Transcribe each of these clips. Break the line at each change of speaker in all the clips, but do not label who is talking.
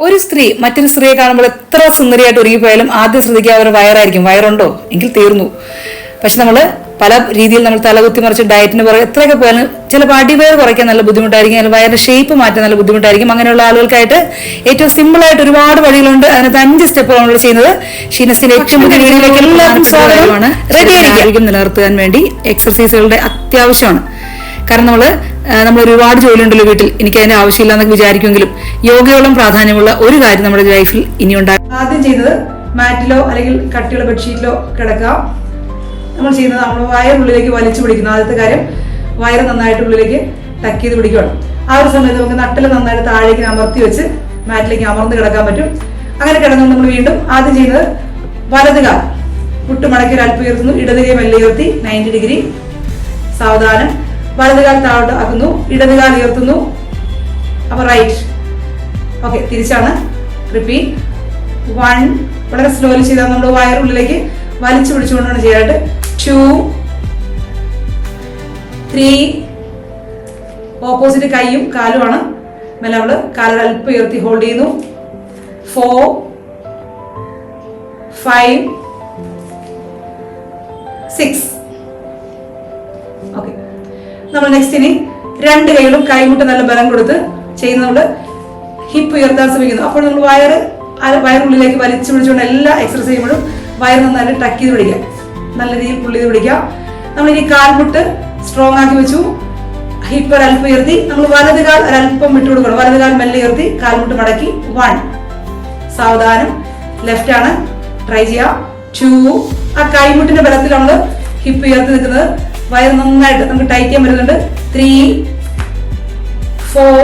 ഒരു സ്ത്രീ മറ്റൊരു സ്ത്രീയെ കാണുമ്പോൾ എത്ര സുന്ദരിയായിട്ട് ഒരുങ്ങിപ്പോയാലും ആദ്യം ശ്രദ്ധിക്കുക അവർ വയറായിരിക്കും. വയറുണ്ടോ? എങ്കിൽ തീർന്നു. പക്ഷെ നമ്മൾ പല രീതിയിൽ നമ്മൾ തലകുത്തി മറിച്ച് ഡയറ്റിന് പുറകെ എത്രയൊക്കെ പോയാലും ചിലപ്പോൾ അടിവയർ കുറയ്ക്കാൻ നല്ല ബുദ്ധിമുട്ടായിരിക്കും. അല്ലെങ്കിൽ വയറിന്റെ ഷേപ്പ് മാറ്റാൻ നല്ല ബുദ്ധിമുട്ടായിരിക്കും. അങ്ങനെയുള്ള ആളുകൾക്കായിട്ട് ഏറ്റവും സിമ്പിളായിട്ട് ഒരുപാട് വഴികളുണ്ട്. അതിനകത്ത് അഞ്ച് സ്റ്റെപ്പുകൾ നമ്മൾ ചെയ്യുന്നത്. ഷീനസിന്റെ ഏറ്റവും പുതിയ രീതിയിലേക്ക് എല്ലാവർക്കും സ്വാഗതമാണ് റെഡി ആയിരിക്കും നിലനിർത്താൻ വേണ്ടി എക്സർസൈസുകളുടെ അത്യാവശ്യമാണ്. കാരണം നമ്മൾ നമ്മൾ ഒരുപാട് ജോലിയുണ്ടല്ലോ വീട്ടിൽ. എനിക്ക് അതിന്റെ ആവശ്യമില്ല എന്നൊക്കെ വിചാരിക്കുമെങ്കിലും യോഗയോളം പ്രാധാന്യമുള്ള ഒരു കാര്യം നമ്മുടെ ലൈഫിൽ ഇനി ഉണ്ടാകും
ആദ്യം ചെയ്തത് മാറ്റിലോ അല്ലെങ്കിൽ കട്ടിയുള്ള ബെഡ്ഷീറ്റിലോ കിടക്കുക. നമ്മൾ ചെയ്യുന്നത് നമ്മൾ വയറിനുള്ളിലേക്ക് വലിച്ചു പിടിക്കുന്നു. ആദ്യത്തെ കാര്യം വയറ് നന്നായിട്ട് ഉള്ളിലേക്ക് ടക്ക് ചെയ്ത് പിടിക്കണം ആ ഒരു സമയത്ത് നമുക്ക് നട്ടിൽ നന്നായിട്ട് താഴേക്ക് അമർത്തി വെച്ച് മാറ്റിലേക്ക് അമർന്ന് കിടക്കാൻ പറ്റും. അങ്ങനെ കിടന്ന് നമ്മൾ വീണ്ടും ആദ്യം ചെയ്യുന്നത് വലത് കാൽ. മുട്ടുമടക്കി ഒരു അല്പം ഉയർത്തുന്നു. ഇടത് കൈ മെല്ലെ നയന്റി ഡിഗ്രി. സാവധാനം. വലത് കാൽ താഴോട്ട് ആക്കുന്നു ഇടത് കാൽ ഉയർത്തുന്നു. അപ്പൊ റൈറ്റ് ഓക്കെ തിരിച്ചാണ്. റിപ്പീറ്റ് വൺ വളരെ സ്ലോലി ചെയ്താൽ നമ്മൾ വയറുള്ളിലേക്ക് വലിച്ചു പിടിച്ചുകൊണ്ടാണ് ചെയ്യാനായിട്ട്. ടു ത്രീ ഓപ്പോസിറ്റ് കൈയും കാലുമാണ്. മെല്ലെ നമ്മൾ കാലുകൾ അല്പം ഉയർത്തി ഹോൾഡ് ചെയ്യുന്നു. ഫോർ ഫൈവ് സിക്സ് ഓക്കെ നമ്മൾ നെക്സ്റ്റ് ഇനി രണ്ട് കൈകളും കൈമുട്ട് നല്ല ബലം കൊടുത്ത് ചെയ്യുന്നതുകൊണ്ട് ഹിപ്പ് ഉയർത്താൻ ശ്രമിക്കുന്നു. അപ്പോൾ നമ്മൾ വയറ് വയറിനുള്ളിലേക്ക് വലിച്ചു പിടിച്ചുകൊണ്ട് എല്ലാ എക്സസൈസ് ചെയ്യുമ്പോഴും വയർ നന്നായിട്ട് ടക്ക് ചെയ്ത് പിടിക്കുക. നല്ല രീതിയിൽ പുള്ളി ചെയ്ത് പിടിക്കുക. നമ്മൾ ഇനി കാൽമുട്ട് സ്ട്രോങ് ആക്കി വെച്ചു. ഹിപ്പ് ഒരല്പം ഉയർത്തി. നമ്മൾ വലത് കാൽ ഒരല്പം വിട്ടു കൊടുക്കണം. വലത് കാൽ മെല്ലെ ഉയർത്തി കാൽമുട്ട് മടക്കി വൺ സാവധാനം. ലെഫ്റ്റ് ആണ്. ട്രൈ ചെയ്യാം ടു ആ കൈമുട്ടിന്റെ ബലത്തിൽ നമ്മൾ ഹിപ്പ് ഉയർത്തി നിൽക്കുന്നത്. വയർ നന്നായിട്ട് നമുക്ക് ടൈറ്റ് ചെയ്യാൻ പറ്റുന്നുണ്ട്. Three four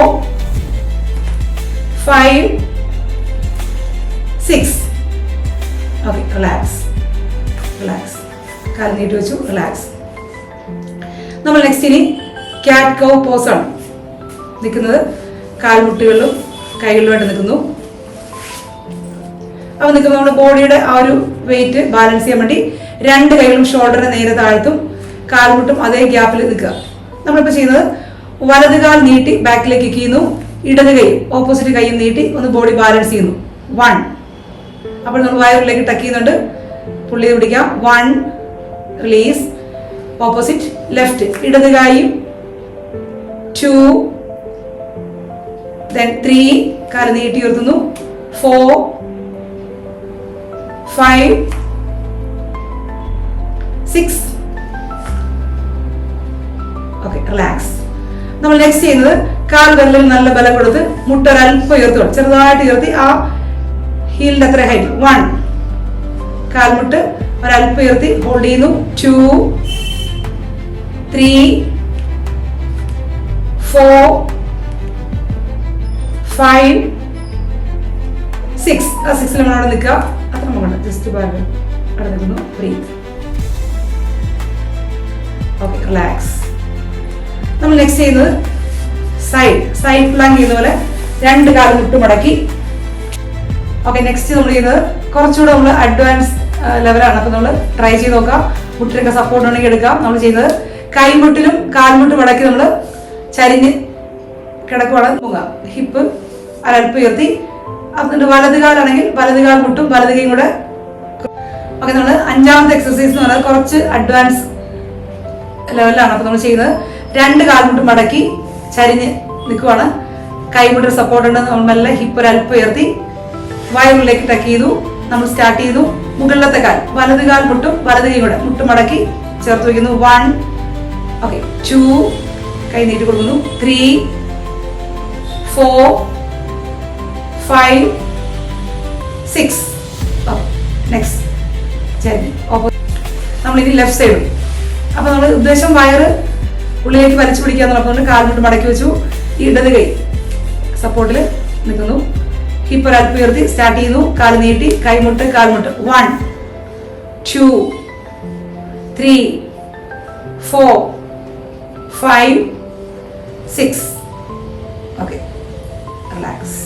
five six okay relax relax കാൽ വെച്ചു. റിലാക്സ് നമ്മൾ നെക്സ്റ്റ് ഇനി ക്യാറ്റ് പോസ് ആണ്. നിൽക്കുന്നത്. കാൽമുട്ടുകളിലും കൈകളിലുമായിട്ട് നിൽക്കുന്നു. അപ്പൊ നിൽക്കുമ്പോൾ നമ്മുടെ ബോഡിയുടെ ആ ഒരു വെയിറ്റ് ബാലൻസ് ചെയ്യാൻ വേണ്ടി രണ്ട് കൈകളും ഷോൾഡറിനെ നേരെ താഴ്ത്തും കാൽമുട്ടും അതേ ഗ്യാപ്പിൽ നിൽക്കുക. നമ്മളിപ്പോൾ ചെയ്യുന്നത് വലത് കാൽ നീട്ടി ബാക്കിലേക്ക് കീന്നു ഇടത് കൈ ഓപ്പോസിറ്റ് കൈയും നീട്ടി ഒന്ന് ബോഡി ബാലൻസ് ചെയ്യുന്നു. വൺ അപ്പോൾ നമ്മൾ വയറിലേക്ക് ടക്ക് ചെയ്യുന്നുണ്ട്. പുള്ളി പിടിക്കാം. വൺ റിലീസ് ഓപ്പോസിറ്റ് ലെഫ്റ്റ് ഇടത് കായും. ടു ത്രീ കാൽ നീട്ടി ഉയർത്തുന്നു. Four five six okay relax നമ്മൾ നെക്സ്റ്റ് ചെയ്യുന്നത് കാൽ വിരലിൽ നല്ല ബലം കൊടുത്ത് മുട്ട ഒരല്പം ഉയർത്തുക ചെറുതായിട്ട് ഉയർത്തി ആ ഹീലിന്റെ അത്ര ഹൈറ്റ് വൺ കാൽമുട്ട് ഒരല്പം ഉയർത്തി ഹോൾഡ് ചെയ്യുന്നു. Two three four five six ആ സിക്സിൽ നമ്മൾ അവിടെ നിൽക്കുക. അത്ര നമ്മൾ ജസ്റ്റ് ബാഗ് അവിടെ നിൽക്കുന്നു. ബ്രീത്ത് ഓക്കെ റിലാക്സ് നമ്മൾ നെക്സ്റ്റ് ചെയ്യുന്നത് സൈഡ് സൈഡ് പ്ലാങ്ക് ചെയ്യുന്ന പോലെ രണ്ട് കാലം മുട്ട് മുടക്കി ഓക്കെ നെക്സ്റ്റ് നമ്മൾ ചെയ്യുന്നത് കുറച്ചുകൂടെ നമ്മൾ അഡ്വാൻസ് ലെവലാണ് അപ്പോൾ നമ്മൾ ട്രൈ ചെയ്ത് നോക്കാം. മുട്ടിനൊക്കെ സപ്പോർട്ട് ഉണ്ടെങ്കിൽ എടുക്കാം. നമ്മൾ ചെയ്യുന്നത് കൈമുട്ടിലും കാൽമുട്ടും മടക്കി നമ്മൾ ചരിഞ്ഞ് കിടക്കുവാണ്. മുങ്ങാം ഹിപ്പ് അരൽപ്പ് ഉയർത്തി. അതുകൊണ്ട് വലത് കാലാണെങ്കിൽ വലത് കാൽ മുട്ടും വലത് കൈയും കൂടെ ഓക്കെ നമ്മൾ അഞ്ചാമത്തെ എക്സസൈസ് എന്ന് പറയുന്നത് കുറച്ച് അഡ്വാൻസ് ലെവലാണ് അപ്പോൾ നമ്മൾ ചെയ്യുന്നത് രണ്ട് കാൽമുട്ടും മടക്കി ചരിഞ്ഞ് നിൽക്കുവാണ്. കൈമുട്ടൊരു സപ്പോർട്ട് ഉണ്ട് നമ്മൾ മെല്ലെ ഹിപ്പ് ഒരു അല്പം ഉയർത്തി വയറിലേക്ക് ടക്ക് ചെയ്തു. നമ്മൾ സ്റ്റാർട്ട് ചെയ്തു. മുകളിലത്തെ കാൽ വലത് കാൽ മുട്ടും വലത് കൈ കൂടെ മുട്ടും മടക്കി ചേർത്ത് വയ്ക്കുന്നു. വൺ ഓക്കെ ടു കൈ നീട്ടി കൊടുക്കുന്നു. Three four five six next നമ്മൾ ഇനി ലെഫ്റ്റ് സൈഡ് അപ്പൊ നമ്മൾ ഉദ്ദേശം വയറ് ഉള്ളിലേക്ക് വലിച്ചു പിടിക്കാൻ എന്നുള്ളതുകൊണ്ട് കാൽമുട്ട് മടക്കി വെച്ചു. ഇടത് കൈ സപ്പോർട്ടിൽ നിൽക്കുന്നു. ഹിപ്പ് ഒരു അല്പം ഉയർത്തി സ്റ്റാർട്ട് ചെയ്യുന്നു. കാൽ നീട്ടി കൈമുട്ട് കാൽമുട്ട് one two three four five six okay relax